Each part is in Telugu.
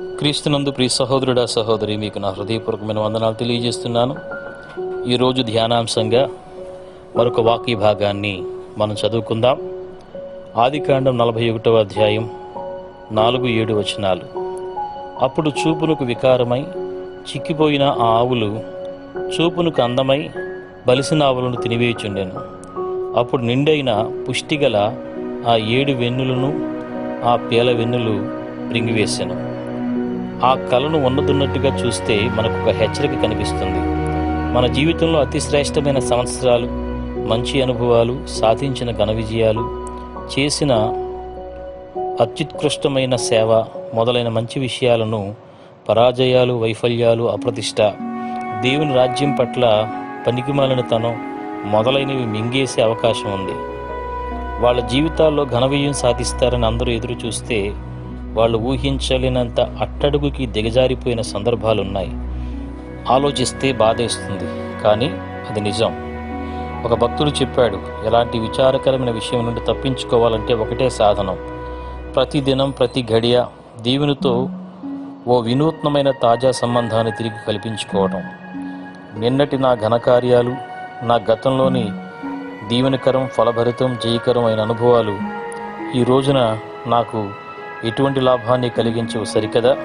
క్రీస్తునందు ప్రియ సహోదరుడా సహోదరి మీకు నా హృదయపూర్వకమైన వందనాలు తెలియజేస్తున్నాను. ఈరోజు ధ్యానాంశంగా మరొక వాక్య భాగాన్ని మనం చదువుకుందాం. ఆదికాండం నలభై ఒకటవ అధ్యాయం నాలుగు ఏడు వచనాలు. అప్పుడు చూపునకు వికారమై చిక్కిపోయిన ఆ ఆవులు చూపునకు అందమై బలిసిన ఆవులను తినివేయుచుండెను. అప్పుడు నిండైన పుష్టిగల ఆ ఏడు వెన్నులను ఆ పేల వెన్నులు రింగివేశాను ఆ కళను ఉన్నదున్నట్టుగా చూస్తే మనకు ఒక హెచ్చరిక కనిపిస్తుంది. మన జీవితంలో అతి శ్రేష్టమైన సంవత్సరాలు మంచి అనుభవాలు సాధించిన ఘన విజయాలు చేసిన అత్యుత్కృష్టమైన సేవ మొదలైన మంచి విషయాలను పరాజయాలు వైఫల్యాలు అప్రతిష్ట దేవుని రాజ్యం పట్ల పనికిమాలినతనం మొదలైనవి మింగేసే అవకాశం ఉంది. వాళ్ళ జీవితాల్లో ఘన విజయం సాధిస్తారని అందరూ ఎదురు చూస్తే వాళ్ళు ఊహించలేనంత అట్టడుగుకి దిగజారిపోయిన సందర్భాలున్నాయి. ఆలోచిస్తే బాధేస్తుంది కానీ అది నిజం. ఒక భక్తుడు చెప్పాడు ఎలాంటి విచారకరమైన విషయం నుండి తప్పించుకోవాలంటే ఒకటే సాధనం. ప్రతిదినం ప్రతి గడియ దేవునితో ఓ వినూత్నమైన తాజా సంబంధాన్ని తిరిగి కల్పించుకోవడం నిన్నటి నా ఘనకార్యాలు నా గతంలోని దీవెనకరం ఫలభరితం జయకరం అయిన అనుభవాలు ఈ రోజున నాకు ఎటువంటి లాభాన్ని కలిగించవు సరికదా?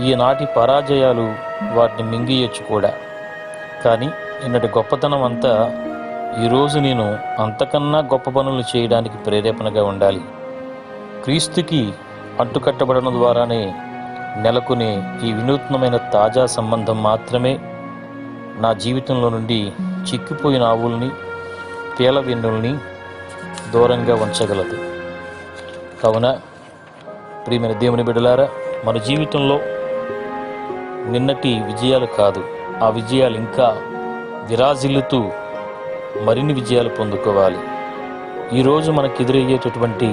ఈనాటి పరాజయాలు వాటిని మింగియొచ్చు కూడా. కానీ నిన్నటి గొప్పతనం అంతా ఈరోజు నేను అంతకన్నా గొప్ప పనులు చేయడానికి ప్రేరేపణగా ఉండాలి. క్రీస్తుకి అంటుకట్టబడడం ద్వారానే నెలకొనే ఈ వినూత్నమైన తాజా సంబంధం మాత్రమే నా జీవితంలో నుండి చిక్కిపోయిన ఆవుల్ని పేల వెన్నుల్ని దూరంగా ఉంచగలదు. కావున ప్రియమైన దేవుని బిడలారా మన జీవితంలో నిన్నటి విజయాలు కాదు ఆ విజయాలు ఇంకా విరాజిల్లుతూ మరిన్ని విజయాలు పొందుకోవాలి. ఈరోజు మనకు ఎదురయ్యేటటువంటి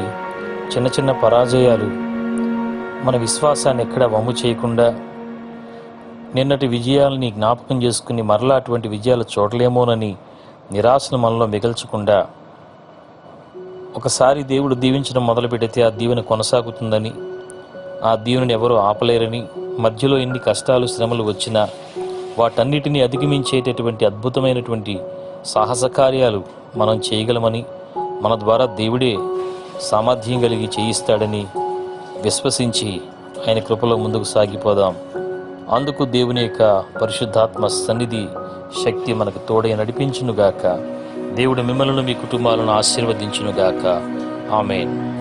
చిన్న చిన్న పరాజయాలు మన విశ్వాసాన్ని ఎక్కడ వమ్ము చేయకుండా నిన్నటి విజయాలని జ్ఞాపకం చేసుకుని మరలా అటువంటి విజయాలు చూడలేమోనని నిరాశను మనలో మిగల్చకుండా ఒకసారి దేవుడు దీవించడం మొదలుపెడితే ఆ దీవెన కొనసాగుతుందని ఆ దీవెనని ఎవరూ ఆపలేరని మధ్యలో ఎన్ని కష్టాలు శ్రమలు వచ్చినా వాటన్నిటినీ అధిగమించేటటువంటి అద్భుతమైనటువంటి సాహస కార్యాలు మనం చేయగలమని మన ద్వారా దేవుడే సామర్థ్యం కలిగి చేయిస్తాడని విశ్వసించి ఆయన కృపలో ముందుకు సాగిపోదాం. అందుకు దేవుని యొక్క పరిశుద్ధాత్మ సన్నిధి శక్తి మనకు తోడై నడిపించునుగాక. దేవుడు మిమ్మల్ని మీ కుటుంబాలను ఆశీర్వదించునుగాక. ఆమెన్.